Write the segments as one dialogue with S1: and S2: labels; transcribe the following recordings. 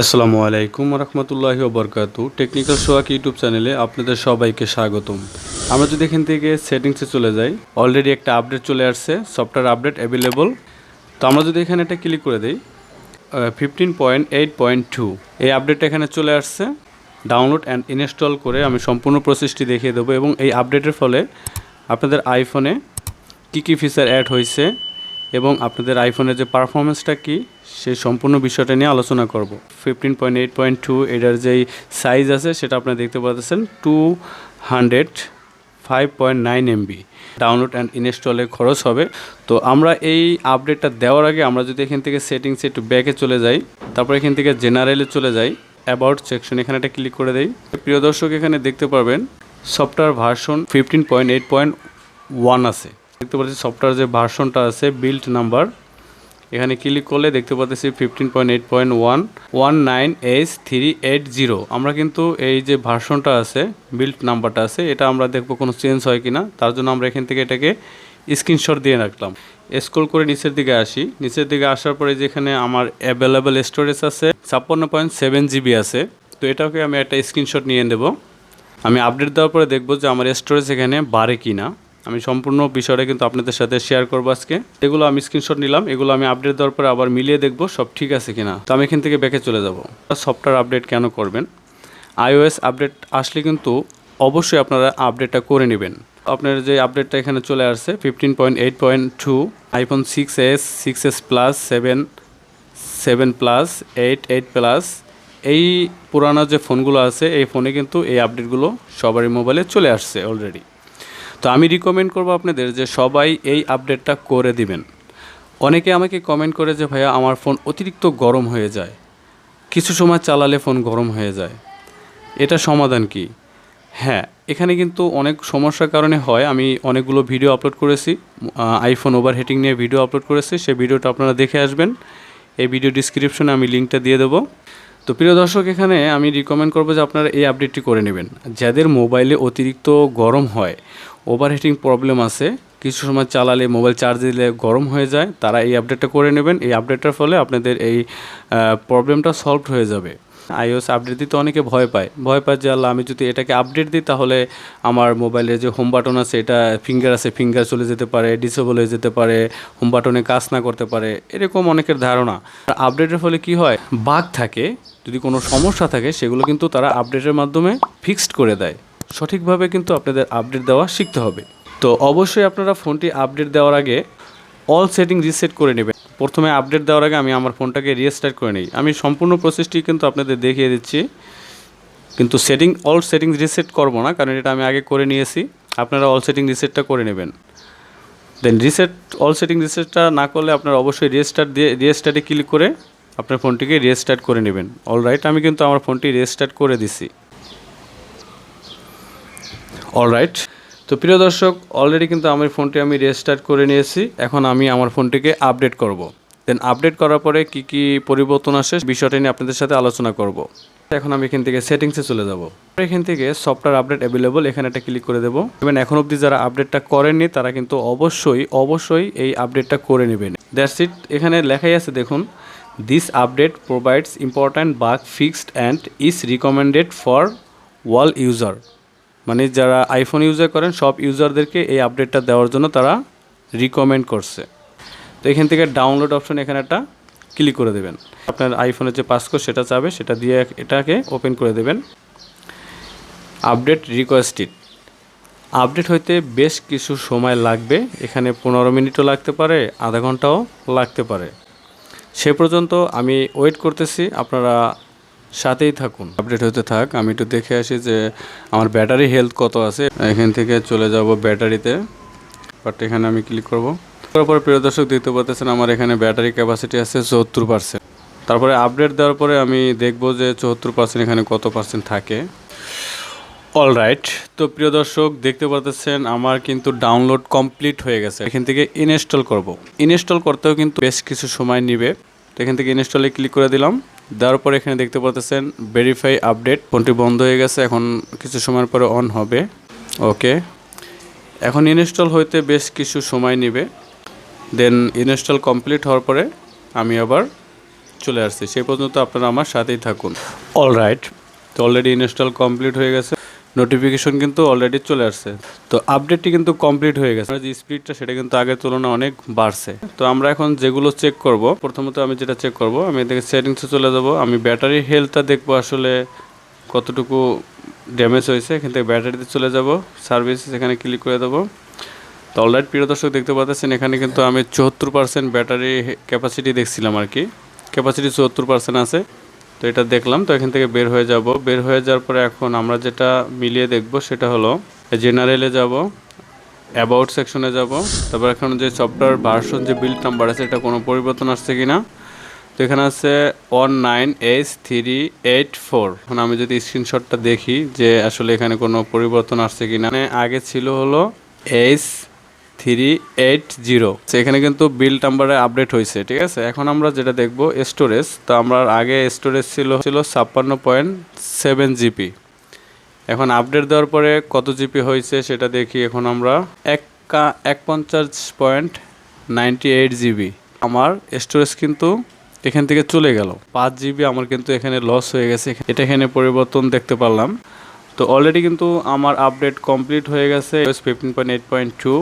S1: আসসালামু আলাইকুম রহমতুল্লাহি বরকাতু টেকনিক্যাল সোয়াক ইউটিউব চ্যানেলে আপনাদের সবাইকে স্বাগতম। আমরা যদি এখান থেকে সেটিংসে চলে যাই অলরেডি একটা আপডেট চলে আসছে সফটওয়্যার আপডেট অ্যাভেলেবল তো আমরা যদি এখানে একটা ক্লিক করে দিই fifteen point eight point two এই আপডেটটা এখানে চলে আসছে। ডাউনলোড অ্যান্ড ইনস্টল করে আমি সম্পূর্ণ প্রসেসটি দেখিয়ে দেবো এবং এই আপডেটের ফলে আপনাদের আইফোনে কী কী ফিচার অ্যাড হয়েছে এবং আপনাদের আইফোনের যে পারফরমেন্সটা কী সেই সম্পূর্ণ বিষয়টা নিয়ে আলোচনা করব। Fifteen point eight point two এটার যেই সাইজ আছে, সেটা আপনারা দেখতে পাচ্ছেন two hundred five point nine MB download and ইনস্টলে খরচ হবে। তো আমরা এই আপডেটটা দেওয়ার আগে আমরা যদি এখান থেকে সেটিংসে একটু ব্যাকে চলে যাই, তারপর এখান থেকে জেনারেলে চলে যাই অ্যাবাউট সেকশন এখানে একটা ক্লিক করে দেই। প্রিয় দর্শক, এখানে দেখতে পারবেন software version fifteen point eight point one আছে। দেখতে পাচ্ছি সফটওয়্যার যে ভার্সনটা আছে বিল্ড নাম্বার এখানে ক্লিক করলে দেখতে পাচ্ছি fifteen point eight point one one nine H three eight zero আমরা কিন্তু এই যে ভার্সনটা আছে বিল্ড নাম্বারটা আছে, এটা আমরা দেখব কোনো চেঞ্জ হয় কি না তার জন্য আমরা এখান থেকে এটাকে স্ক্রিনশট দিয়ে রাখলাম। স্ক্রল করে নিচের দিকে আসি। নিচের দিকে আসার পরে যেখানে আমার অ্যাভেলেবেল স্টোরেজ আছে, ছাপ্পান্ন পয়েন্ট সেভেন জিবি আছে। তো এটাকে আমি একটা স্ক্রিনশট নিয়ে নেব। আমি আপডেট দেওয়ার পরে দেখব যে আমার স্টোরেজ এখানে বাড়ে কি না আমি সম্পূর্ণ বিষয়টা কিন্তু আপনাদের সাথে শেয়ার করব আজকে। এগুলো আমি স্ক্রিনশট নিলাম, এগুলো আমি আপডেট দেওয়ার পরে আবার মিলিয়ে দেখব সব ঠিক আছে কিনা। তো আমি এখান থেকে ব্যাকে চলে যাব। সফটওয়্যার আপডেট কেন করবেন? আইওএস আপডেট আসলে কিন্তু অবশ্যই আপনারা আপডেটটা করে নেবেন। আপনার যে আপডেটটা এখানে চলে আসছে fifteen point eight point two iPhone six S six S plus seven seven plus eight eight plus এই পুরানো যে ফোনগুলো আছে, এই ফোনে কিন্তু এই আপডেটগুলো সবারই মোবাইলে চলে আসছে অলরেডি তো আমি রিকমেন্ড করব আপনাদের যে সবাই এই আপডেটটা করে দিবেন। অনেকে আমাকে কমেন্ট করে যে, ভাইয়া, আমার ফোন অতিরিক্ত গরম হয়ে যায়। কিছু সময় চালালে ফোন গরম হয়ে যায়। এটা সমাধান কি? হ্যাঁ এখানে কিন্তু অনেক সমস্যার কারণে হয়। আমি অনেকগুলো ভিডিও আপলোড করেছি। আইফোন ওভার ওভারহিটিং নিয়ে ভিডিও আপলোড করেছি। সেই ভিডিওটা আপনারা দেখে আসবেন। এই ভিডিও ডিসক্রিপশনে আমি লিঙ্কটা দিয়ে দেবো। তো প্রিয় দর্শক, এখানে আমি রিকমেন্ড করব যে আপনারা এই আপডেটটি করে নেবেন। যাদের মোবাইলে অতিরিক্ত গরম হয় ওভারহিটিং প্রবলেম আছে। কিছু সময় চালালে মোবাইল চার্জ দিলে গরম হয়ে যায়, তারা এই আপডেটটা করে নেবেন। এই আপডেটটার ফলে আপনাদের এই প্রবলেমটা সলভ হয়ে যাবে। আইওএস আপডেট দিতে অনেকে ভয় পায়। ভয় পায় যে, আল্লাহ, আমি যদি এটাকে আপডেট দিই, তাহলে আমার মোবাইলে যে হোম বাটন আছে, এটা ফিঙ্গার আছে ফিঙ্গার চলে যেতে পারে ডিসেবল হয়ে যেতে পারে হোম বাটনে কাজ না করতে পারে। এরকম অনেকের ধারণা। আপডেটের ফলে কি হয়? বাঘ থাকে, যদি কোনো সমস্যা থাকে, সেগুলো কিন্তু তারা আপডেটের মাধ্যমে ফিক্সড করে দেয়। সঠিকভাবে কিন্তু আপনাদের আপডেট দেওয়া শিখতে হবে। তো অবশ্যই আপনারা ফোনটি আপডেট দেওয়ার আগে অল সেটিং রিসেট করে নেবেন। প্রথমে আপডেট দেওয়ার আগে আমি আমার ফোনটাকে রিস্টার্ট করে নিই। আমি সম্পূর্ণ প্রসেসটি কিন্তু আপনাদের দেখিয়ে দিচ্ছি। কিন্তু সেটিং অল সেটিং রিসেট করব না, কারণ এটা আমি আগে করে নিয়েছি। আপনারা অল সেটিং রিসেটটা করে নেবেন। দেন রিসেট অল সেটিং রিসেটটা না করলে আপনারা অবশ্যই রিস্টার্ট দিয়ে রিস্টার্টে ক্লিক করে আপনার ফোনটিকে রিস্টার্ট করে নেবেন। অল রাইট আমি কিন্তু আমার ফোনটি রিস্টার্ট করে দিছি। অল রাইট তো প্রিয় দর্শক অলরেডি কিন্তু আমার ফোনটি আমি রেস্টার্ট করে নিয়েছি। এখন আমি আমার ফোনটিকে আপডেট করব। দেন আপডেট করার পরে কি কি পরিবর্তন আসে বিষয়টা নিয়ে আপনাদের সাথে আলোচনা করব। এখন আমি এখান থেকে সেটিংসে চলে যাব। এখান থেকে সফটওয়্যার আপডেট অ্যাভেলেবল এখানে একটা ক্লিক করে দেবো। এবং এখন অবধি যারা আপডেটটা করেননি, তারা কিন্তু অবশ্যই অবশ্যই এই আপডেটটা করে নেবেন। দ্যাটস ইট এখানে লেখাই আছে, দেখুন this update provides important bug fixed and is recommended for all user মানে যারা আইফোন ইউজার করেন, সব ইউজারদেরকে এই আপডেটটা দেওয়ার জন্য তারা রিকমেন্ড করছে। তো এখান থেকে ডাউনলোড অপশন এখানে একটা ক্লিক করে দেবেন। আপনার আইফোনের যে পাসকোড সেটা চাবে, সেটা দিয়ে এটাকে ওপেন করে দেবেন। আপডেট রিকোয়েস্টেড আপডেট হইতে বেশ কিছু সময় লাগবে। এখানে পনেরো মিনিটও লাগতে পারে, আধা ঘন্টাও লাগতে পারে। সে পর্যন্ত আমি ওয়েট করতেছি। আপনারা সাথেই থাকুন। আপডেট হতে থাক, আমি একটু দেখে আসি যে আমার ব্যাটারি হেলথ কত আছে। এখান থেকে চলে যাব ব্যাটারিতে বাট এখানে আমি ক্লিক করব। তারপরে প্রিয় দর্শক দেখতে পাচ্ছেন, আমার এখানে ব্যাটারি ক্যাপাসিটি আছে চুয়াত্তর পার্সেন্ট তারপরে আপডেট দেওয়ার পরে আমি দেখব যে চুয়াত্তর পার্সেন্ট এখানে কত পার্সেন্ট থাকে। অল রাইট তো প্রিয় দর্শক দেখতে পাচ্ছেন, আমার কিন্তু ডাউনলোড কমপ্লিট হয়ে গেছে। এখান থেকে ইনস্টল করব। ইনস্টল করতেও কিন্তু বেশ কিছু সময় নেবে। তো এখান থেকে ইনস্টলে ক্লিক করে দিলাম। দেওয়ার পরে এখানে দেখতে পাচ্ছেন ভেরিফাই আপডেট ফোনটি বন্ধ হয়ে গেছে এখন কিছু সময়ের পরে অন হবে। ওকে এখন ইনস্টল হইতে বেশ কিছু সময় নেবে। দেন ইনস্টল কমপ্লিট হওয়ার পরে আমি আবার চলে আসছি। সেই পর্যন্ত আপনারা আমার সাথেই থাকুন। অলরাইট তো অলরেডি ইনস্টল কমপ্লিট হয়ে গেছে। নোটিফিকেশন কিন্তু অলরেডি চলে আসছে। তো আপডেটটি কিন্তু কমপ্লিট হয়ে গেছে। যে স্পিডটা সেটা কিন্তু আগের তুলনায় অনেক বাড়ছে। তো আমরা এখন যেগুলো চেক করব, প্রথমত আমি যেটা চেক করব, আমি এদিকে সেটিংসে চলে যাব। আমি ব্যাটারি হেলথটা দেখব আসলে কতটুকু ড্যামেজ হয়েছে। এখান থেকে ব্যাটারিতে চলে যাব সার্ভিস এখানে ক্লিক করে দেবো। তো অলরাইট প্রিয় দর্শক, দেখতে পাচ্ছেন, এখানে কিন্তু আমি চুয়াত্তর পার্সেন্ট ব্যাটারি ক্যাপাসিটি দেখছিলাম আর কি। ক্যাপাসিটি চুয়াত্তর পার্সেন্ট আছে। তো এটা দেখলাম, তো এখান থেকে বের হয়ে যাব। বের হয়ে যাওয়ার পরে এখন আমরা যেটা মিলিয়ে দেখব সেটা হলো জেনারেলে যাব অ্যাবাউট সেকশনে যাব। তারপর এখন যে সফটওয়্যার ভার্সন যে বিল্ড নাম্বার আছে, এটা কোনো পরিবর্তন আসছে কি না তো এখানে আছে one nine H three eight four এখন আমি যদি স্ক্রিনশটটা দেখি যে আসলে এখানে কোনো পরিবর্তন আসছে কি না মানে আগে ছিল হলো এইচ থ্রি এইট জিরো এখানে কিন্তু বিল নাম্বারে আপডেট হয়েছে, ঠিক আছে? এখন আমরা যেটা দেখব স্টোরেজ তো আমরা আগে স্টোরেজ ছিল ছিল ছাপ্পান্ন পয়েন্ট সেভেন জিপি এখন আপডেট দেওয়ার পরে কত জিপি হয়েছে সেটা দেখি এখন আমরা। এক এক পঞ্চাশ পয়েন্ট নাইনটি এইট জিবি আমার স্টোরেজ কিন্তু এখান থেকে চলে গেল। পাঁচ জিবি আমার কিন্তু এখানে লস হয়ে গেছে। এটা এখানে পরিবর্তন দেখতে পারলাম। তো অলরেডি কিন্তু আমার আপডেট কমপ্লিট হয়ে গেছে। Fifteen point eight point two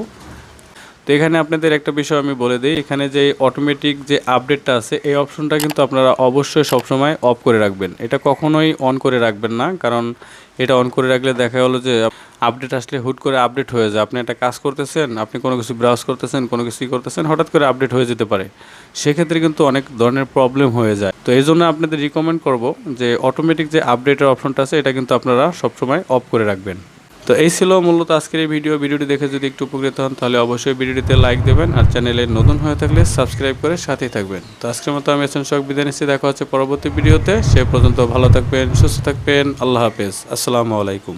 S1: তো এখানে আপনাদের একটা বিষয় আমি বলে দিই। এখানে যে অটোমেটিক যে আপডেটটা আছে, এই অপশনটা কিন্তু আপনারা অবশ্যই সবসময় অফ করে রাখবেন। এটা কখনোই অন করে রাখবেন না, কারণ এটা অন করে রাখলে দেখা হলো যে আপডেট আসলে হুট করে আপডেট হয়ে যায়। আপনি একটা কাজ করতেছেন, আপনি কোনো কিছু ব্রাউজ করতেছেন, কোনো কিছুই করতেছেন, হঠাৎ করে আপডেট হয়ে যেতে পারে। সেক্ষেত্রে কিন্তু অনেক ধরনের প্রবলেম হয়ে যায়। তো এই জন্য আপনাদের রিকমেন্ড করব যে অটোমেটিক যে আপডেটের অপশনটা আছে, এটা কিন্তু আপনারা সবসময় অফ করে রাখবেন। তো এই ছিল মূলত আজকের এই ভিডিও। ভিডিওটি দেখে যদি একটু উপকৃত হন, তাহলে অবশ্যই ভিডিওটিতে লাইক দেবেন আর চ্যানেলে নতুন হয়ে থাকলে সাবস্ক্রাইব করে সাথেই থাকবেন। তো আজকের মতো আমি এসেন শখ বিদায় নিচ্ছি। দেখা হচ্ছে পরবর্তী ভিডিওতে। সে পর্যন্ত ভালো থাকবেন, সুস্থ থাকবেন। আল্লাহ হাফেজ। আসসালামু আলাইকুম।